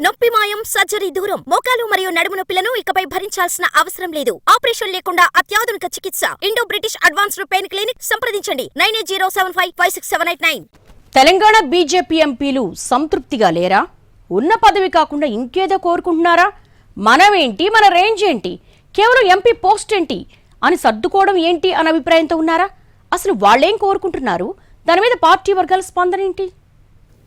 నొప్పి మాయం సర్జరీ దూరం. మోకాలు మరియు నడుము నొప్పులను ఇకపై భరించాల్సిన అవసరం లేదు. ఆపరేషన్ లేకుండా అత్యాధునిక చికిత్స. Indo British advanced pain clinic సంప్రదించండి. Nine eight zero seven five five six seven eight nine. Telangana BJP ఎంపీలు సంతృప్తిగా లేరా? ఉన్న పదవి కాకుండా ఇంకేదో కోరుకుంటున్నారా? మనమేంటి? మన రేంజ్ ఏంటి? కేవలం ఎంపీ పోస్ట్ ఏంటి? అని సర్దుకోవడం ఏంటి అనే అభిప్రాయంతో ఉన్నారా? అసలు వాళ్ళేం కోరుకుంటున్నారు? దాని మీద పార్టీ వర్గాల స్పందన ఏంటి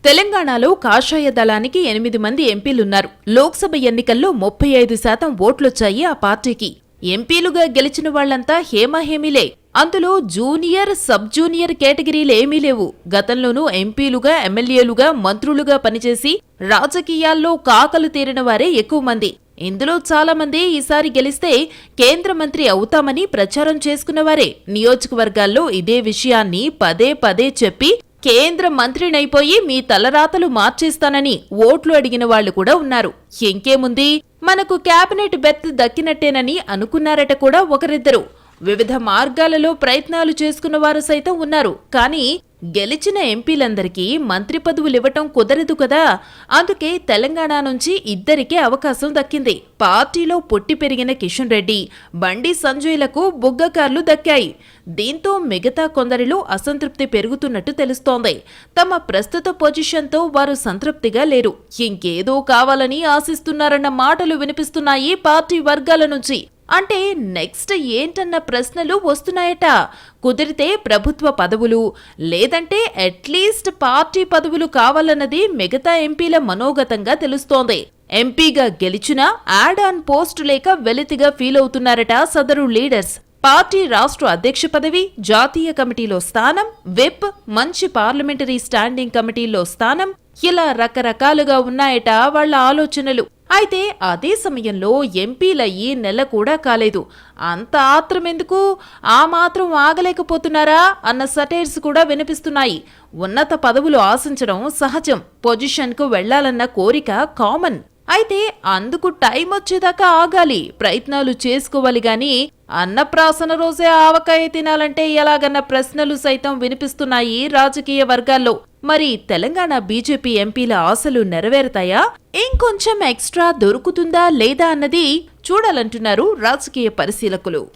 తెలంగాణలో కాషాయ దళానికి ఎనిమిది మంది ఎంపీలున్నారు. లోక్సభ ఎన్నికల్లో ముప్పై ఐదు శాతం ఓట్లొచ్చాయి ఆ పార్టీకి. ఎంపీలుగా గెలిచిన వాళ్ళంతా హేమహేమిలే. అందులో జూనియర్ సబ్ జూనియర్ కేటగిరీలు ఏమీ లేవు. గతంలోనూ ఎంపీలుగా ఎమ్మెల్యేలుగా మంత్రులుగా పనిచేసి రాజకీయాల్లో కాకలు తీరిన వారే ఎక్కువ మంది. ఇందులో చాలా మంది ఈసారి గెలిస్తే కేంద్ర మంత్రి అవుతామని ప్రచారం చేసుకున్నవారే నియోజకవర్గాల్లో ఇదే విషయాన్ని పదే పదే చెప్పి కేంద్ర మంత్రినైపోయి మీ తలరాతలు మార్చేస్తానని ఓట్లు అడిగిన వాళ్ళు కూడా ఉన్నారు. ఇంకేముంది? మనకు కేబినెట్ బెత్ దక్కినట్టేనని అనుకున్నారట కూడా ఒకరిద్దరు. వివిధ మార్గాలలో ప్రయత్నాలు చేసుకున్న వారు సైతం ఉన్నారు. కానీ గెలిచిన ఎంపీలందరికీ మంత్రి పదవులు ఇవ్వటం కుదరదు కదా. అందుకే తెలంగాణ నుంచి ఇద్దరికే అవకాశం దక్కింది. పార్టీలో పొట్టి పెరిగిన కిషన్ రెడ్డి బండి సంజయ్లకు బుగ్గకార్లు దక్కాయి. దీంతో మిగతా కొందరిలో అసంతృప్తి పెరుగుతున్నట్టు తెలుస్తోంది. తమ ప్రస్తుత పొజిషన్తో వారు సంతృప్తిగా లేరు. ఇంకేదో కావాలని ఆశిస్తున్నారన్న మాటలు వినిపిస్తున్నాయి పార్టీ వర్గాల నుంచి. అంటే నెక్స్ట్ ఏంటన్న ప్రశ్నలు వస్తున్నాయట. కుదిరితే ప్రభుత్వ పదవులు లేదంటే అట్లీస్ట్ పార్టీ పదవులు కావాలన్నది మిగతా ఎంపీల మనోగతంగా తెలుస్తోంది. ఎంపీగా గెలిచినా యాడ్ ఆన్ పోస్ట్ లేక వెలితిగా ఫీల్ అవుతున్నారట సదరు లీడర్స్. పార్టీ రాష్ట్ర అధ్యక్ష పదవి జాతీయ కమిటీలో స్థానం విప్ మంచి పార్లమెంటరీ స్టాండింగ్ కమిటీలో స్థానం ఇలా రకరకాలుగా ఉన్నాయట వాళ్ళ ఆలోచనలు. అయితే అదే సమయంలో ఎంపీలయ్యి నెల కూడా కాలేదు. అంత ఆత్రమెందుకు? ఆ మాత్రం ఆగలేకపోతున్నారా? అన్న సటైర్స్ కూడా వినిపిస్తున్నాయి. ఉన్నత పదవులు ఆశించడం సహజం. పొజిషన్కు వెళ్ళాలన్న కోరిక కామన్. అయితే అందుకు టైం వచ్చేదాకా ఆగాలి. ప్రయత్నాలు చేసుకోవాలి గాని అన్నప్రాసన రోజే ఆవకాయ తినాలంటే ఎలాగన్న ప్రశ్నలు సైతం వినిపిస్తున్నాయి రాజకీయ వర్గాల్లో. మరి తెలంగాణ బీజేపీ ఎంపీల ఆశలు నెరవేరుతాయా? ఇంకొంచెం ఎక్స్ట్రా దొరుకుతుందా లేదా అన్నది చూడాలంటున్నారు రాజకీయ పరిశీలకులు.